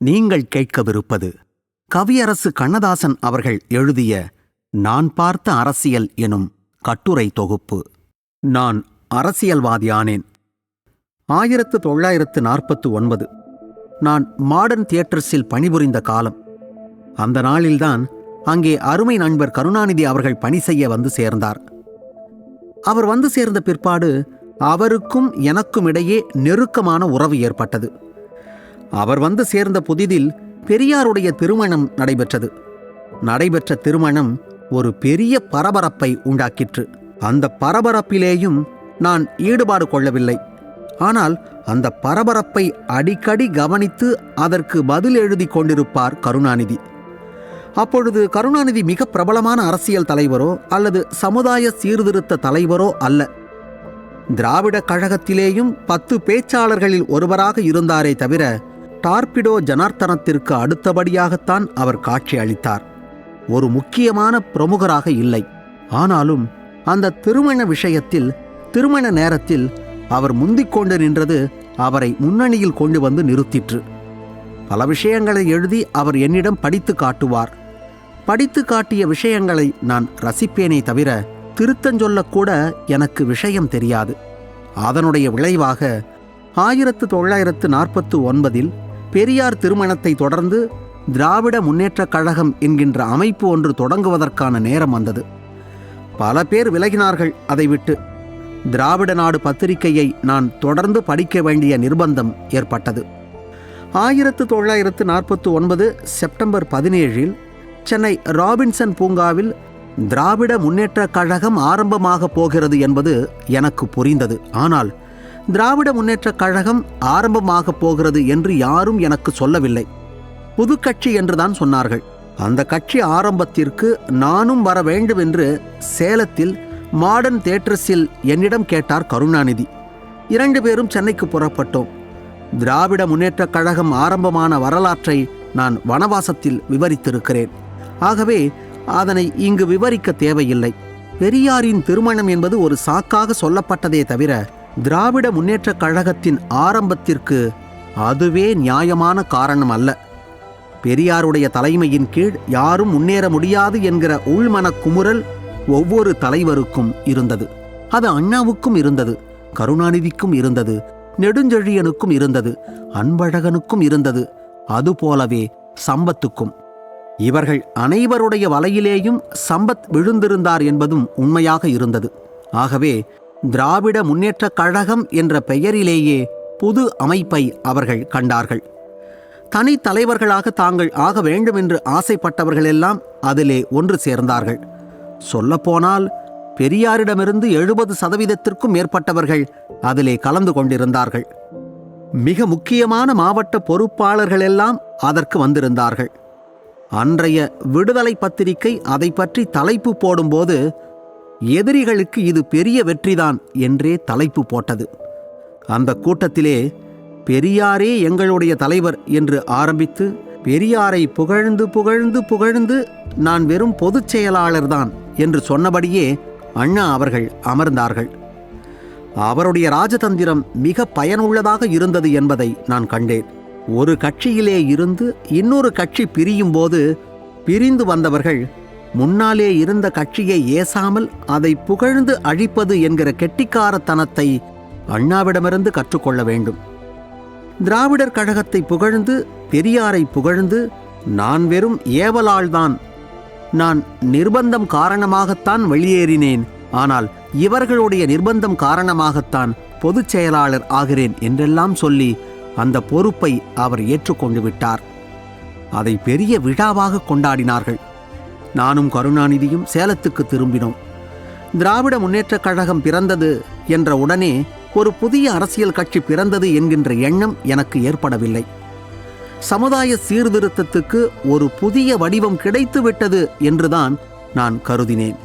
நீங்கள் கேட்கவிருப்பது கவியரசு கண்ணதாசன் அவர்கள் எழுதிய நான் பார்த்த அரசியல் எனும் கட்டுரை தொகுப்பு. நான் அரசியல்வாதியானேன். ஆயிரத்து தொள்ளாயிரத்து நாற்பத்து ஒன்பது நான் மாடர்ன் தியேட்டர்ஸில் பணிபுரிந்த காலம். அந்த நாளில்தான் அங்கே அருமை நண்பர் கருணாநிதி அவர்கள் பணி செய்ய வந்து சேர்ந்தார். அவர் வந்து சேர்ந்த பிற்பாடு அவருக்கும் எனக்கும் இடையே நெருக்கமான உறவு ஏற்பட்டது. அவர் வந்து சேர்ந்த புதிதில் பெரியாருடைய திருமணம் நடைபெற்றது. நடைபெற்ற திருமணம் ஒரு பெரிய பரபரப்பை உண்டாக்கிற்று. அந்த பரபரப்பிலேயும் நான் ஈடுபாடு கொள்ளவில்லை. ஆனால் அந்த பரபரப்பை அடிக்கடி கவனித்து அதற்கு பதில் எழுதி கொண்டிருப்பார் கருணாநிதி. அப்பொழுது கருணாநிதி மிக பிரபலமான அரசியல் தலைவரோ அல்லது சமுதாய சீர்திருத்த தலைவரோ அல்ல. திராவிட கழகத்திலேயும் பத்து பேச்சாளர்களில் ஒருவராக இருந்தாரே தவிர டார்பிடோ ஜனார்த்தனத்திற்கு அடுத்தபடியாகத்தான் அவர் காட்சி அளித்தார் ஒரு முக்கியமான பிரமுகராக இல்லை. ஆனாலும் அந்த திருமண விஷயத்தில் திருமண நேரத்தில் அவர் முந்திக் கொண்டு நின்றது அவரை முன்னணியில் கொண்டு வந்து நிறுத்திற்று. பல விஷயங்களை எழுதி அவர் என்னிடம் படித்து காட்டுவார். படித்து காட்டிய விஷயங்களை நான் ரசிப்பேனே தவிர திருத்தஞ்சொல்லக்கூட எனக்கு விஷயம் தெரியாது. அதனுடைய விளைவாக ஆயிரத்து தொள்ளாயிரத்து நாற்பத்து ஒன்பதில் பெரியார் திருமணத்தை தொடர்ந்து திராவிட முன்னேற்றக் கழகம் என்கின்ற அமைப்பு ஒன்று தொடங்குவதற்கான நேரம் வந்தது. பல பேர் விலகினார்கள். அதை விட்டு திராவிட நாடு பத்திரிகையை நான் தொடர்ந்து படிக்க வேண்டிய நிர்பந்தம் ஏற்பட்டது. ஆயிரத்து தொள்ளாயிரத்து நாற்பத்து ஒன்பது செப்டம்பர் பதினேழில் சென்னை ராபின்சன் பூங்காவில் திராவிட முன்னேற்றக் கழகம் ஆரம்பமாக போகிறது என்பது எனக்கு புரிந்தது. ஆனால் திராவிட முன்னேற்றக் கழகம் ஆரம்பமாக போகிறது என்று யாரும் எனக்கு சொல்லவில்லை. புது கட்சி என்றுதான் சொன்னார்கள். அந்த கட்சி ஆரம்பத்திற்கு நானும் வர வேண்டும் என்று சேலத்தில் மாடர்ன் தேட்டர்ஸில் என்னிடம் கேட்டார் கருணாநிதி. இரண்டு பேரும் சென்னைக்கு புறப்பட்டோம். திராவிட முன்னேற்றக் கழகம் ஆரம்பமான வரலாற்றை நான் வனவாசத்தில் விவரித்திருக்கிறேன். ஆகவே அதனை இங்கு விவரிக்க தேவையில்லை. பெரியாரின் திருமணம் என்பது ஒரு சாக்காக சொல்லப்பட்டதே தவிர திராவிட முன்னேற்றக் கழகத்தின் ஆரம்பத்திற்கு அதுவே நியாயமான காரணம் அல்ல. பெரியாருடைய தலைமையின் கீழ் யாரும் முன்னேற முடியாது என்கிற உள்மன குமுறல் ஒவ்வொரு தலைவருக்கும் இருந்தது. அது அண்ணாவுக்கும் இருந்தது கருணாநிதிக்கும் இருந்தது நெடுஞ்செழியனுக்கும் இருந்தது அன்பழகனுக்கும் இருந்தது அதுபோலவே சம்பத்துக்கும். இவர்கள் அனைவருடைய வலையிலேயும் சம்பத் விழுந்திருந்தார் என்பதும் உண்மையாக இருந்தது. ஆகவே திராவிட முன்னேற்றக் கழகம் என்ற பெயரிலேயே புது அமைப்பை அவர்கள் கண்டார்கள். தனி தலைவர்களாக தாங்கள் ஆக வேண்டும் என்று ஆசைப்பட்டவர்களெல்லாம் அதிலே ஒன்று சேர்ந்தார்கள். சொல்லப்போனால் பெரியாரிடமிருந்து எழுபது சதவீதத்திற்கும் மேற்பட்டவர்கள் அதிலே கலந்து கொண்டிருந்தார்கள். மிக முக்கியமான மாவட்ட பொறுப்பாளர்களெல்லாம் அதற்கு வந்திருந்தார்கள். அன்றைய விடுதலை பத்திரிகை அதை பற்றி தலைப்பு போடும்போது எதிரிகளுக்கு இது பெரிய வெற்றிதான் என்றே தலைப்பு போட்டது. அந்த கூட்டத்திலே பெரியாரே எங்களுடைய தலைவர் என்று ஆரம்பித்து பெரியாரை புகழ்ந்து புகழ்ந்து புகழ்ந்து நான் வெறும் பொதுச் செயலாளர்தான் என்று சொன்னபடியே அண்ணா அவர்கள் அமர்ந்தார்கள். அவருடைய ராஜதந்திரம் மிக பயனுள்ளதாக இருந்தது என்பதை நான் கண்டேன். ஒரு கட்சியிலே இருந்து இன்னொரு கட்சி பிரியும் போது பிரிந்து வந்தவர்கள் முன்னாலே இருந்த கட்சியை ஏசாமல் அதை புகழ்ந்து அழிப்பது என்கிற கெட்டிக்காரத்தனத்தை அண்ணாவிடமிருந்து கற்றுக்கொள்ள வேண்டும். திராவிடர் கழகத்தை புகழ்ந்து பெரியாரை புகழ்ந்து நான் வெறும் ஏவலாள்தான் நான் நிர்பந்தம் காரணமாகத்தான் வெளியேறினேன் ஆனால் இவர்களுடைய நிர்பந்தம் காரணமாகத்தான் பொதுச் செயலாளர் ஆகிறேன் என்றெல்லாம் சொல்லி அந்த பொறுப்பை அவர் ஏற்றுக்கொண்டு விட்டார். அதை பெரிய விழாவாக கொண்டாடினார்கள். நானும் கருணாநிதியும் சேலத்துக்கு திரும்பினோம். திராவிட முன்னேற்றக் கழகம் பிறந்தது என்ற உடனே ஒரு புதிய அரசியல் கட்சி பிறந்தது என்கின்ற எண்ணம் எனக்கு ஏற்படவில்லை. சமுதாய சீர்திருத்தத்துக்கு ஒரு புதிய வடிவம் கிடைத்துவிட்டது என்றுதான் நான் கருதினேன்.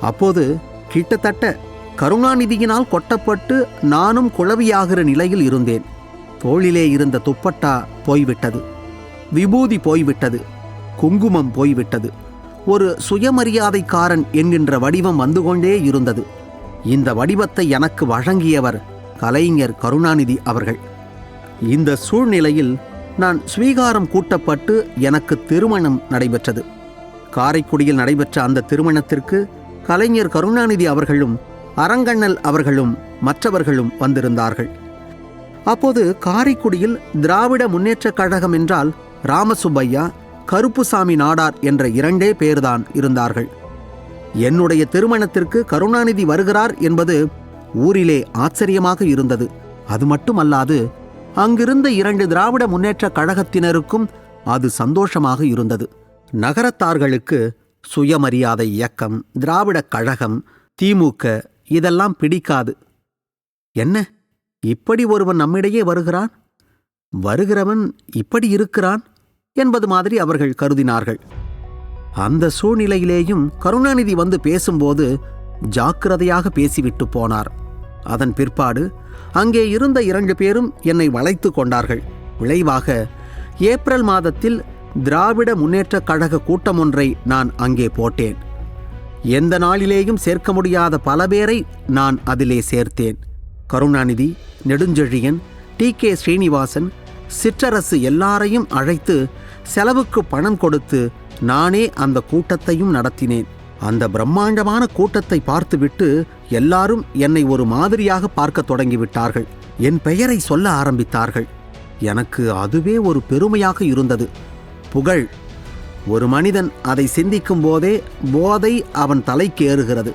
அப்போது கிட்டத்தட்ட கருணாநிதியினால் கொட்டப்பட்டு நானும் குழவியாகிற நிலையில் இருந்தேன். தோளிலே இருந்த துப்பட்டா போய்விட்டது. விபூதி போய்விட்டது. குங்குமம் போய்விட்டது. ஒரு சுயமரியாதைக்காரன் என்கின்ற வடிவம் வந்து கொண்டே இருந்தது. இந்த வடிவத்தை எனக்கு வழங்கியவர் கலைஞர் கருணாநிதி அவர்கள். இந்த சூழ்நிலையில் நான் ஸ்வீகாரம் கூட்டப்பட்டு எனக்கு திருமணம் நடைபெற்றது. காரைக்குடியில் நடைபெற்ற அந்த திருமணத்திற்கு கலைஞர் கருணாநிதி அவர்களும் அரங்கண்ணல் அவர்களும் மற்றவர்களும் வந்திருந்தார்கள். அப்போது காரைக்குடியில் திராவிட முன்னேற்றக் கழகம் என்றால் ராமசுப்பையா கருப்புசாமி நாடார் என்ற இரண்டே பேர்தான் இருந்தார்கள். என்னுடைய திருமணத்திற்கு கருணாநிதி வருகிறார் என்பது ஊரிலே ஆச்சரியமாக இருந்தது. அது மட்டுமல்லாது அங்கிருந்த இரண்டு திராவிட முன்னேற்றக் கழகத்தினருக்கும் அது சந்தோஷமாக இருந்தது. நகரத்தார்களுக்கு சுயமரியாதை இயக்கம் திராவிடக் கழகம் திமுக இதெல்லாம் பிடிக்காது. என்ன? இப்படி ஒருவன் நம்மிடையே வருகிறான்? வருகிறவன் இப்படி இருக்கிறான்? என்பது மாதிரி அவர்கள் கருதினார்கள். அந்த சூழ்நிலையிலேயும் கருணாநிதி வந்து பேசும்போது ஜாக்கிரதையாக பேசிவிட்டு போனார். அதன் பிற்பாடு அங்கே இருந்த இரண்டு பேரும் என்னை வளைத்து கொண்டார்கள். விளைவாக ஏப்ரல் மாதத்தில் திராவிட முன்னேற்றக் கழக கூட்டம் ஒன்றை நான் அங்கே போட்டேன். எந்த நாளிலேயும் சேர்க்க முடியாத பல பேரை நான் அதிலே சேர்த்தேன். கருணாநிதி நெடுஞ்செழியன் டி கே ஸ்ரீனிவாசன் சிற்றரசு எல்லாரையும் அழைத்து செலவுக்கு பணம் கொடுத்து நானே அந்த கூட்டத்தையும் நடத்தினேன். அந்த பிரம்மாண்டமான கூட்டத்தை பார்த்துவிட்டு எல்லாரும் என்னை ஒரு மாதிரியாக பார்க்க தொடங்கிவிட்டார்கள். என் பெயரை சொல்ல ஆரம்பித்தார்கள். எனக்கு அதுவே ஒரு பெருமையாக இருந்தது. புகழ். ஒரு மனிதன் அதை சிந்திக்கும் போதே போதை அவன் தலைக்கு ஏறுகிறது.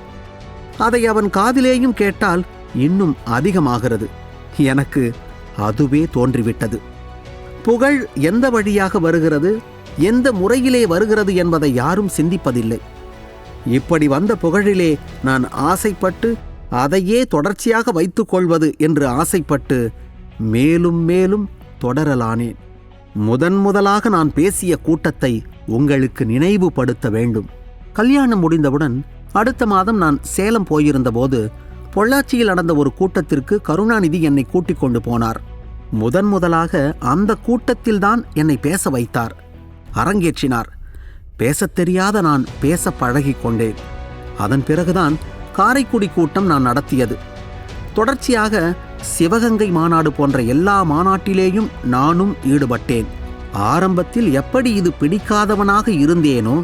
அதை அவன் காதிலேயும் கேட்டால் இன்னும் அதிகமாகிறது. எனக்கு அதுவே தோன்றிவிட்டது. புகழ் எந்த வழியாக வருகிறது? எந்த முறையிலே வருகிறது என்பதை யாரும் சிந்திப்பதில்லை. இப்படி வந்த புகழிலே நான் ஆசைப்பட்டு அதையே தொடர்ச்சியாக வைத்துக் கொள்வது என்று ஆசைப்பட்டு மேலும் மேலும் தொடரலானேன். முதன் முதலாக நான் பேசிய கூட்டத்தை உங்களுக்கு நினைவுபடுத்த வேண்டும். கல்யாணம் முடிந்தவுடன் அடுத்த மாதம் நான் சேலம் போயிருந்தபோது பொள்ளாச்சியில் நடந்த ஒரு கூட்டத்திற்கு கருணாநிதி என்னை கூட்டிக் கொண்டு போனார். முதன் முதலாக அந்த கூட்டத்தில்தான் என்னை பேச வைத்தார். அரங்கேற்றினார். பேசத் தெரியாத நான் பேச பழகிக் கொண்டேன். அதன் பிறகுதான் காரைக்குடி கூட்டம் நான் நடத்தியது. தொடர்ச்சியாக சிவகங்கை மாநாடு போன்ற எல்லா மாநாட்டிலேயும் நானும் ஈடுபட்டேன். ஆரம்பத்தில் எப்படி இது பிடிக்காதவனாக இருந்தேனோ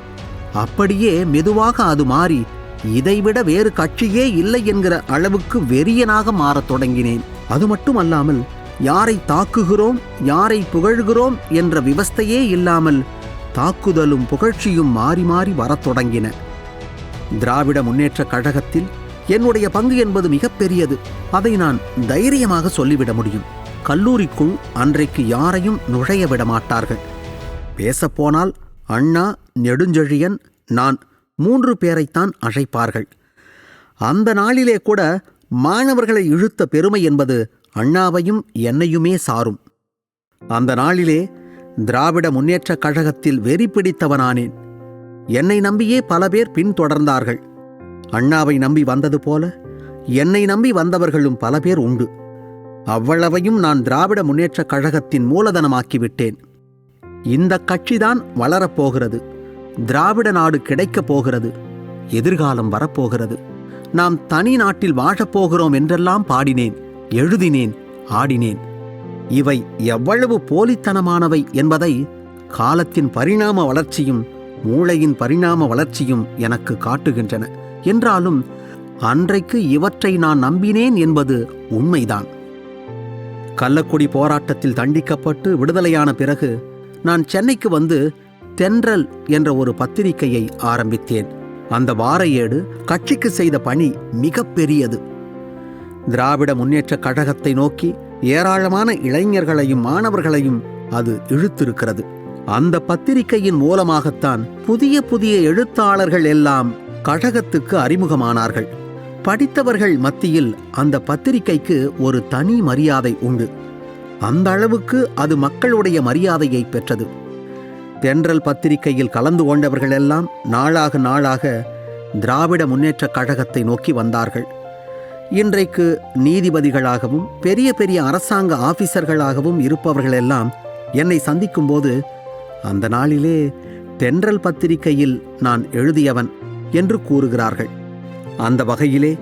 அப்படியே மெதுவாக அது மாறி இதைவிட வேறு கட்சியே இல்லை என்கிற அளவுக்கு வெறியனாக மாறத் தொடங்கினேன். அது மட்டுமல்லாமல் யாரை தாக்குகிறோம் யாரை புகழ்கிறோம் என்ற விவஸ்தையே இல்லாமல் தாக்குதலும் புகழ்ச்சியும் மாறி மாறி வரத் தொடங்கின. திராவிட முன்னேற்றக் கழகத்தில் என்னுடைய பங்கு என்பது மிகப்பெரியது அதை நான் தைரியமாக சொல்லிவிட முடியும். கல்லூரிக்குள் அன்றைக்கு யாரையும் நுழைய விட மாட்டார்கள். பேசப்போனால் அண்ணா நெடுஞ்செழியன் நான் மூன்று பேரைத்தான் அழைப்பார்கள். அந்த நாளிலே கூட மாணவர்களை இழுத்த பெருமை என்பது அண்ணாவையும் என்னையுமே சாரும். அந்த நாளிலே திராவிட முன்னேற்றக் கழகத்தில் வெறி பிடித்தவனானேன். என்னை நம்பியே பல பேர் பின்தொடர்ந்தார்கள். அண்ணாவை நம்பி வந்தது போல என்னை நம்பி வந்தவர்களும் பல பேர் உண்டு. அவ்வளவையும் நான் திராவிட முன்னேற்றக் கழகத்தின் மூலதனமாக்கிவிட்டேன். இந்த கட்சிதான் வளரப்போகிறது திராவிட நாடு கிடைக்கப் போகிறது. எதிர்காலம் வரப்போகிறது நாம் தனி நாட்டில் வாழப்போகிறோம் என்றெல்லாம் பாடினேன். எழுதினேன் ஆடினேன். இவை எவ்வளவு போலித்தனமானவை என்பதை காலத்தின் பரிணாம வளர்ச்சியும் மூளையின் பரிணாம வளர்ச்சியும் எனக்கு காட்டுகின்றன. என்றாலும் அன்றைக்கு இவற்றை நான் நம்பினேன் என்பது உண்மைதான். கள்ளக்குடி போராட்டத்தில் தண்டிக்கப்பட்டு விடுதலையான பிறகு நான் சென்னைக்கு வந்து தென்றல் என்ற ஒரு பத்திரிகையை ஆரம்பித்தேன். அந்த வார ஏடு கட்சிக்கு செய்த பணி மிகப்பெரியது. திராவிட முன்னேற்றக் கழகத்தை நோக்கி ஏராளமான இளைஞர்களையும் மாணவர்களையும் அது இழுத்திருக்கிறது. அந்த பத்திரிகையின் மூலமாகத்தான் புதிய புதிய எழுத்தாளர்கள் எல்லாம் கழகத்துக்கு அறிமுகமானார்கள். படித்தவர்கள் மத்தியில் அந்த பத்திரிகைக்கு ஒரு தனி மரியாதை உண்டு. அந்த அளவுக்கு அது மக்களுடைய மரியாதையை பெற்றது. தென்றல் பத்திரிகையில் கலந்து கொண்டவர்களெல்லாம் நாளாக நாளாக திராவிட முன்னேற்றக் கழகத்தை நோக்கி வந்தார்கள். இன்றைக்கு நீதிபதிகளாகவும் பெரிய பெரிய அரசாங்க ஆபீசர்களாகவும் இருப்பவர்களெல்லாம் என்னை சந்திக்கும்போது அந்த நாளிலே தென்றல் பத்திரிகையில் நான் எழுதியவன் என்று கூறுகிறார்கள். அந்த வகையிலே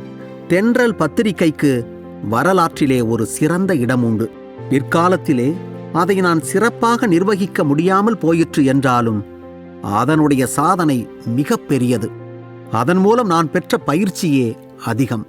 தென்றல் பத்திரிகைக்கு வரலாற்றிலே ஒரு சிறந்த இடம் உண்டு. பிற்காலத்திலே அதை நான் சிறப்பாக நிர்வகிக்க முடியாமல் போயிற்று என்றாலும் அதனுடைய சாதனை மிகப்பெரியது அதன் மூலம் நான் பெற்ற பயிற்சியே அதிகம்.